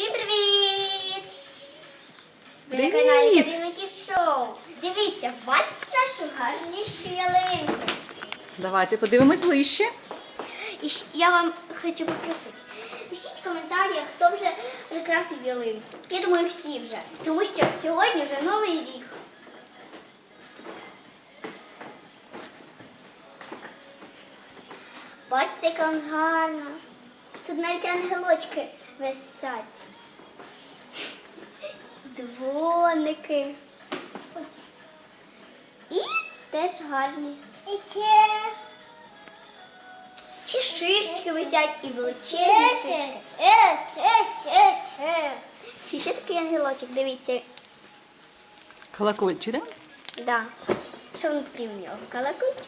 Всім привіт! Ви на каналі Каринки Шоу. Дивіться, бачите нашу гарнішу ялинку. Давайте подивимось ближче. І щ- я вам хочу попросити. Пишіть в коментарях, хто вже прикрасив ялинку. Я думаю, всі вже. Тому що сьогодні вже новий рік. Бачите, яка вам гарна. Тут навіть ангелочки висять. Дзвоники. І теж гарні. І ще. Ще шишечки висять і величезні шишки. Ще ще такий ангелочок, дивіться. Колокольчик, да? Да. Що внутрі в нього? Колокольчик.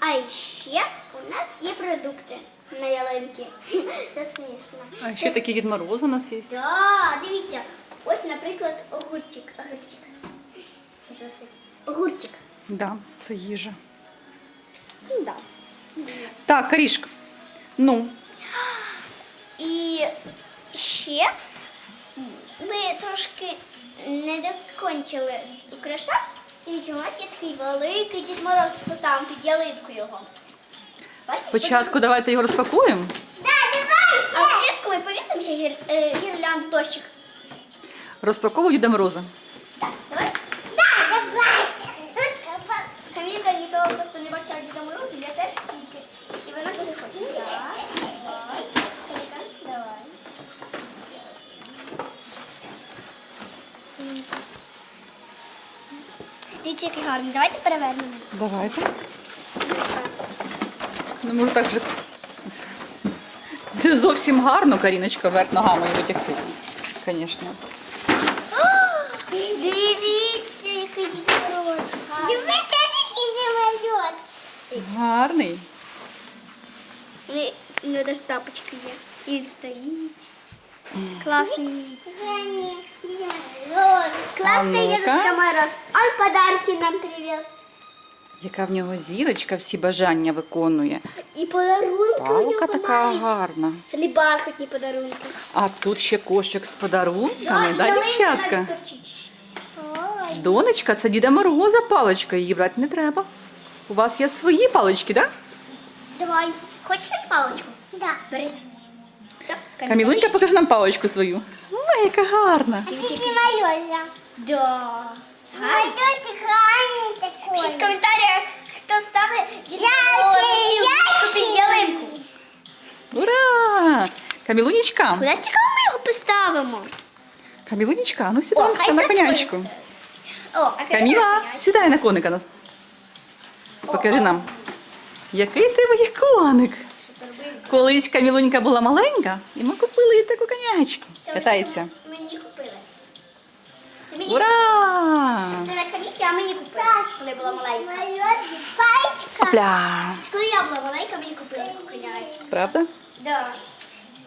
А ще у нас є продукти на ялинки. Це смішно. А ще Це- такий Дід Мороз у нас є. Да, дивіться. Ось, наприклад, огурчик. Огурчик. Що це? Да, це їжа. Да. Так, Карішка. Ну, І ще ми трошки не докончили украшати. Дивіться, у нас є такий великий Дід Мороз, поставимо під ялинку його. Спочатку давайте його розпакуємо. А спочатку ми повісимо ще гір, е, гірлянду дощик. Розпаковую Діда Мороза. Так, давай. Да, давай. Камілька ніколи просто не бачила Діда Морозу, я теж тільки. І вона дуже хоче. Так, давай. Камілька, давай. Дивіться, який гарний. Давайте перевернемо. Давайте. Ну, може так же. Це зовсім гарно, Каріночка, вверх ногами витягти. Звісно. Дивіться, який Мороз. Дивіться, який Мороз. Гарний. Ну, у нього навіть тапочки є. І він стоїть. Класний. Классный ну-ка. Дедушка Мороз. Он подарки нам привез. Яка в нього зірочка, всі бажання виконує. І подарунки у Палка нього така мають. гарна. Це не бархатні подарунки. А тут ще кошик з подарунками, да, дівчатка? Донечка, це Діда Мороза паличка, її брати не треба. У вас є свої палички, так? Давай. Хочете паличку? Да. Бери. Все, Камілунька, покажи нам паличку свою. Ой, яка гарна. Это не мое, Да. Пойдете гарний такой. Пишіть в коментарях, хто ставить під ялинку. Ура! Камілунечка, Куди цікаво ми його поставимо? Камілунечка, ну О, сідай хай на працює. конячку. О, а Каміла, сідай на коника. нас. Покажи нам. Який в тебе є коник? Колись Камілунька була маленька, і ми купили їй таку конячку. Катайся. Ура! Це на каміки, а мені купили, коли була маленька. Опля! Коли я була маленька, мені купили таку конячку. Правда? Да.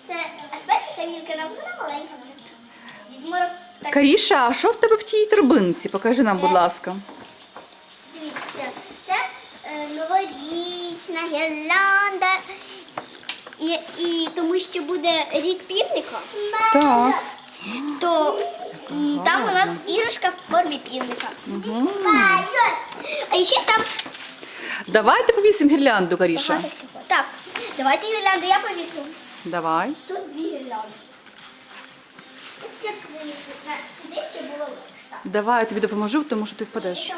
Це, а тепер камілка нам була маленька вже. Дід Мороз так Каріша, а що в тебе в тій торбинці? Покажи нам, будь ласка. Дивіться, це е, новорічна гірлянда. І, і тому що буде рік півника, Так. то там у нас іграшка в формі півника. А ще там Давайте повісимо гірлянду, Каріша. багато всього. Так, давайте гірлянду я повішу. Давай. Тут дві гірлянди. Тут чотири. На- Сюди ще було легше. Так. Давай, я тобі допоможу, тому що ти впадеш. Що?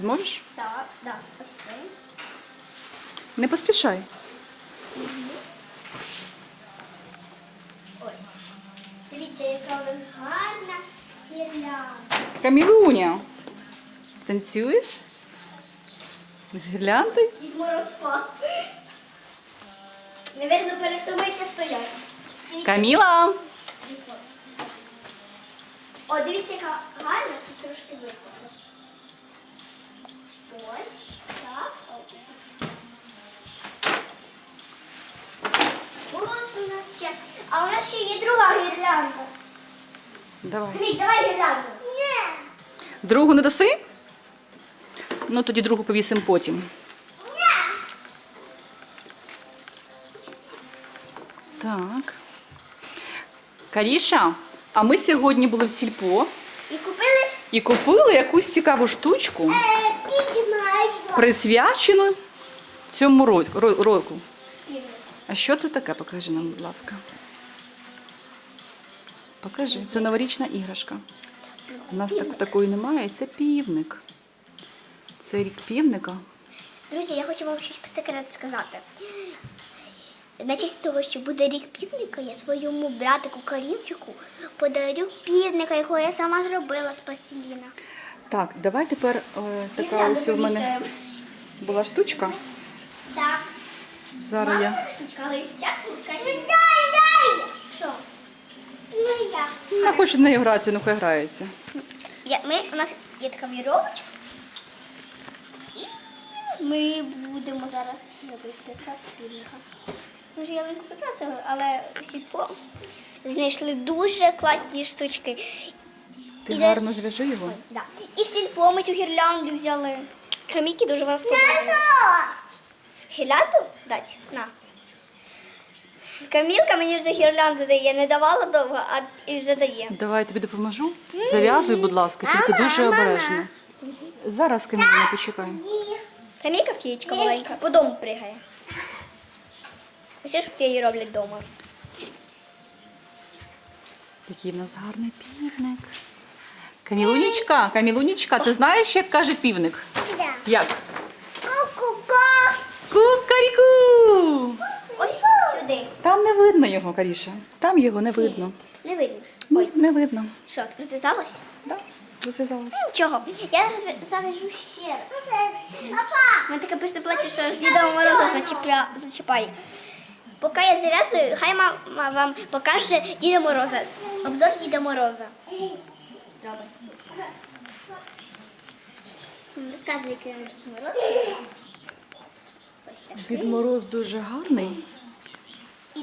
Зможеш? Так, так. Ось це. Не поспішай. Ось. Дивіться, яка у нас гарна гірлянда. Камілуня. Танцюєш? З спав. Наверно, перевтомився стояти. Каміла. О, дивіться, яка гарна, це трошки високо. Ось, так. ось. Ось у нас ще. А у нас ще є друга гірлянда. Давай. Грій, давай гірлянду. Другу не даси? Ну тоді другу повісимо потім. Так. Каріша, а ми сьогодні були в сільпо І купили і купили якусь цікаву штучку, присвячену цьому ро- ро- року. А що це таке? Покажи нам, будь ласка. Покажи, це новорічна іграшка. У нас так, такої немає, і це півник. Це рік півника. Друзі, я хочу вам щось по секрету сказати. На честь того, що буде рік півника, я своєму братику Карімчику подарю півника, якого я сама зробила з пластиліна. Так, давай тепер е, така ось у мене була штучка. Так. Зараз я. Штучка, але спочатку Дай, дай! Що? Ну, я. Не хочу нею гратися, ну хай грається. Я, ми, у нас є така віровочка. І ми будемо зараз робити якраз півника. Ми вже ялинку але сільпо знайшли дуже класні штучки. Ти І гарно зв'яжи його. Да. І в сільпо ми цю гірлянду взяли. Каміки дуже вам сподобалося. Гірлянду дать? На. Камілка мені вже гірлянду дає, не давала довго, а і вже дає. Давай я тобі допоможу. Зав'язуй, будь ласка, тільки дуже обережно. Зараз Каміля, почекай. Каміка феєчка маленька, по дому пригає. Ось що ж феї роблять вдома. Який в нас гарний півник. Камілунічка, Камілунічка, ти знаєш, як каже півник? Як? Ку-ку-ку. Кукаріку! Ось сюди. Там не видно його, Каріша. Там його не видно. Не видно. Ні, не видно. Що, розв'язалось? Да, розв'язалось. Нічого. Я розв'я- завяжу ще раз. Мене таке пишне плаття, що аж Діда Мороза зачіпля... зачіпає. Поки я зав'язую, хай мама вам покаже Діда Мороза. Обзор Діда Мороза. Розкажи, який він Дід Мороз. Ось. Дід Мороз дуже гарний.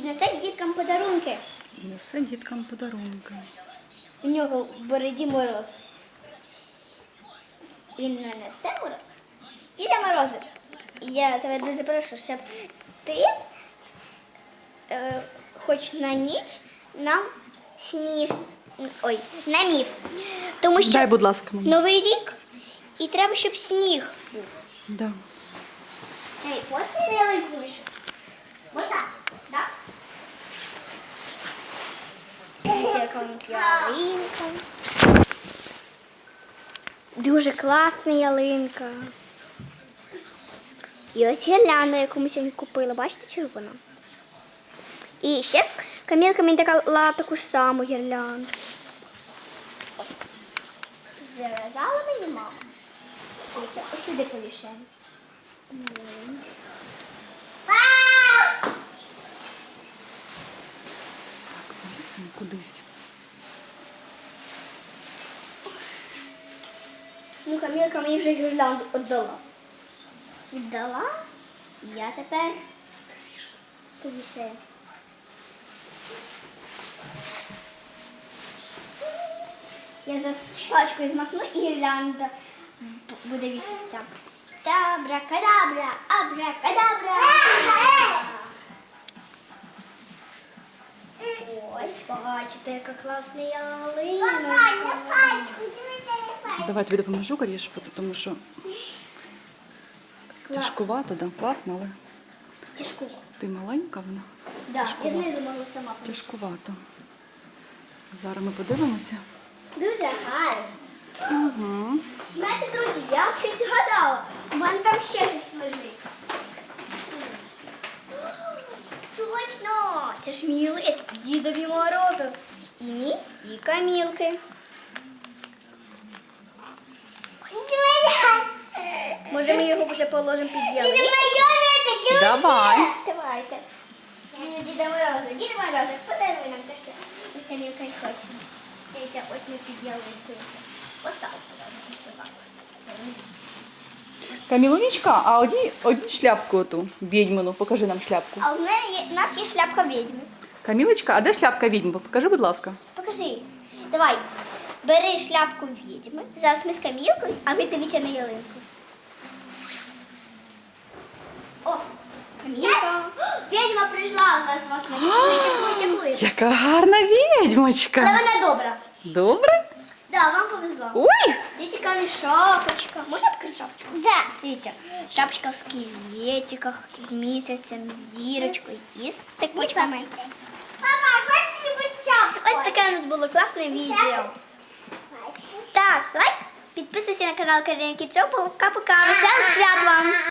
Несе діткам подарунки. Несе діткам подарунки. У нього в бороді мороз. Він не несе мороз. Діда Морози, я тебе дуже прошу, щоб ти е, хоч на ніч нам сніг. Ой, намів. Тому що Дай, будь ласка, мені. новий рік і треба, щоб сніг був. Да. Ей, ти ялинку вийшов. Можна? Дивіться, яка ялинка. Дуже класна ялинка. І ось гірлянда, яку ми сьогодні купили. Бачите, червона? І ще Камілка мені дала таку ж саму гірлянду. Зав'язала мені мама. Ось сюди повішаємо. Лисин кудись. Ну, Камілка мені вже гірлянду віддала. Віддала? Я тепер повішаю. Я за пачкою змахну і гірлянда буде вішатися. Табра-кадабра, абра-кадабра. Ось, бачите, яка класна ялиночка. Давай тобі допоможу, Каріш, тому що тяжкувато, да, класно, але Тяжко. ти маленька вона. Да, я знизу можу сама. Тяжкувато. Зараз ми подивимося. Дуже гарно. Угу. і камілки. Може, ми його вже положимо під ялинку? Давай. Давайте. Від Діда Мороза. Діда Мороза, подаруй нам те, що ми з камілкою хочемо. Дивіться, ось ми під ялинкою. Постав, пожалуйста, Камілунічка, а одні, одні шляпку оту, відьмину, покажи нам шляпку. А в мене є, у нас є шляпка відьми. Камілочка, а де шляпка відьми? Покажи, будь ласка. Покажи. Давай, бери шляпку відьми. Зараз ми з камілкою, а ви дивіться на ялинку. О, камілка. Відьма прийшла, зараз вас не чекли. яка гарна Але вона добра. Добре? Да, вам повезло. Ой! Дивіться, яка в шапочка. Можна покажу шапочку? Да. Дивіться, шапочка в скелетиках, з місяцем, з зірочкою і з такичками. Таке у нас було класне відео. Став лайк, підписуйся на канал Каріна Кічо. Пока-пока. Веселих свят вам!